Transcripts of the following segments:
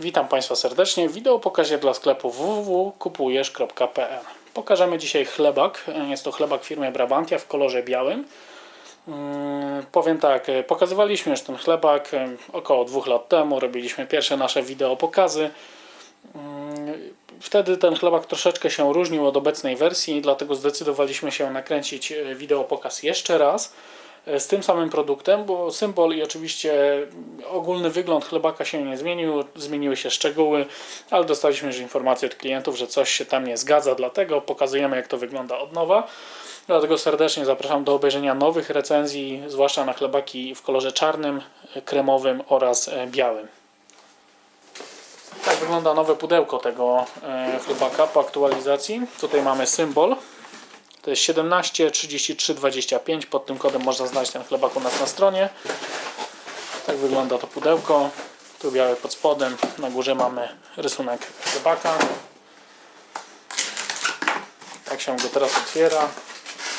Witam Państwa serdecznie w wideo pokazie dla sklepu www.kupujesz.pl Pokażemy dzisiaj chlebak. Jest to chlebak firmy Brabantia w kolorze białym. Mm, Powiem tak, pokazywaliśmy już ten chlebak em, około dwóch lat temu. Robiliśmy pierwsze nasze wideo pokazy. Mm, Wtedy ten chlebak troszeczkę się różnił od obecnej wersji, dlatego zdecydowaliśmy się nakręcić e, wideo pokaz jeszcze raz z tym samym produktem, bo symbol i oczywiście ogólny wygląd chlebaka się nie zmienił, zmieniły się szczegóły, ale dostaliśmy już informację od klientów, że coś się tam nie zgadza, dlatego pokazujemy jak to wygląda od nowa. Dlatego serdecznie zapraszam do obejrzenia nowych recenzji, zwłaszcza na chlebaki w kolorze czarnym, kremowym oraz e, białym. Tak wygląda nowe pudełko tego e, chlebaka po aktualizacji. Tutaj mamy symbol. To jest 17 33 25. Pod tym kodem można znaleźć ten chlebak u nas na stronie. Tak wygląda to pudełko. Tu białe pod spodem. Na górze mamy rysunek chlebaka. Tak się go teraz otwiera.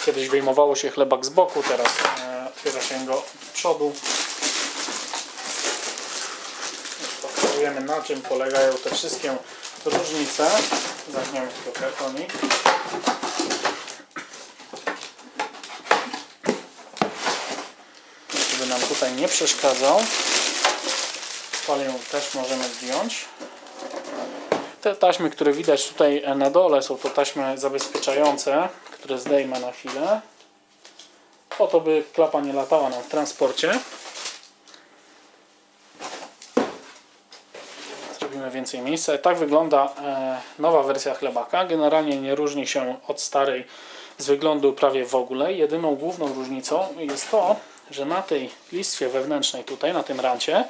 Kiedyś wyjmowało się chlebak z boku, teraz e, otwiera się go od przodu. Pokazujemy na czym polegają te wszystkie różnice. Zamkniemy tylko kartonik. Nam tutaj nie przeszkadzał. Folię też możemy zdjąć. Te taśmy, które widać tutaj na dole, są to taśmy zabezpieczające, które zdejmę na chwilę. Po to, by klapa nie latała nam w transporcie. Zrobimy więcej miejsca. Tak wygląda e, nowa wersja chlebaka. Generalnie nie różni się od starej z wyglądu prawie w ogóle. Jedyną główną różnicą jest to, że na tej listwie wewnętrznej tutaj, na tym rancie,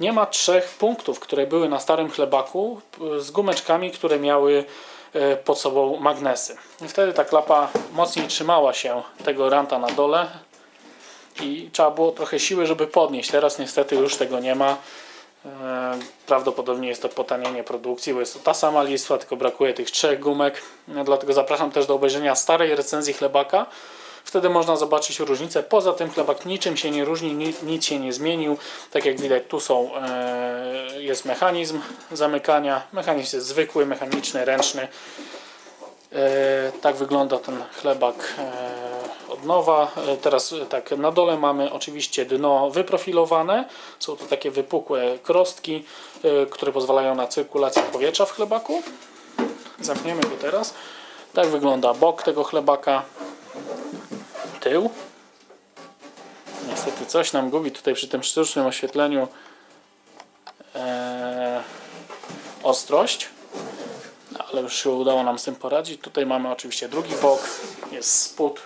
nie ma trzech punktów, które były na starym chlebaku e, z gumeczkami, które miały e, pod sobą magnesy. I wtedy ta klapa mocniej trzymała się tego ranta na dole i trzeba było trochę siły, żeby podnieść. Teraz niestety już tego nie ma. E, Prawdopodobnie jest to potanienie produkcji, bo jest to ta sama listwa, tylko brakuje tych trzech gumek. Dlatego zapraszam też do obejrzenia starej recenzji chlebaka. Wtedy można zobaczyć różnicę. Poza tym chlebak niczym się nie różni, ni- nic się nie zmienił. Tak jak widać, tu są, e, jest mechanizm zamykania. Mechanizm jest zwykły, mechaniczny, ręczny. E, tak wygląda ten chlebak e, od nowa. Teraz tak, na dole mamy oczywiście dno wyprofilowane. Są to takie wypukłe krostki, które pozwalają na cyrkulację powietrza w chlebaku. Zamkniemy go teraz. Tak wygląda bok tego chlebaka. Tył. Niestety coś nam gubi tutaj przy tym sztucznym oświetleniu e, ostrość ale już się udało nam z tym poradzić. Tutaj mamy oczywiście drugi bok, jest spód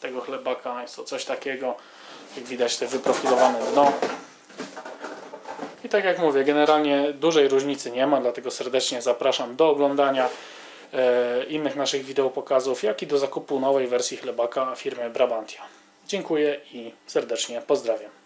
tego chlebaka, jest to coś takiego, jak widać te wyprofilowane dno. I tak jak mówię, generalnie dużej różnicy nie ma, dlatego serdecznie zapraszam do oglądania innych naszych wideopokazów, jak i do zakupu nowej wersji chlebaka firmy Brabantia. Dziękuję i serdecznie pozdrawiam.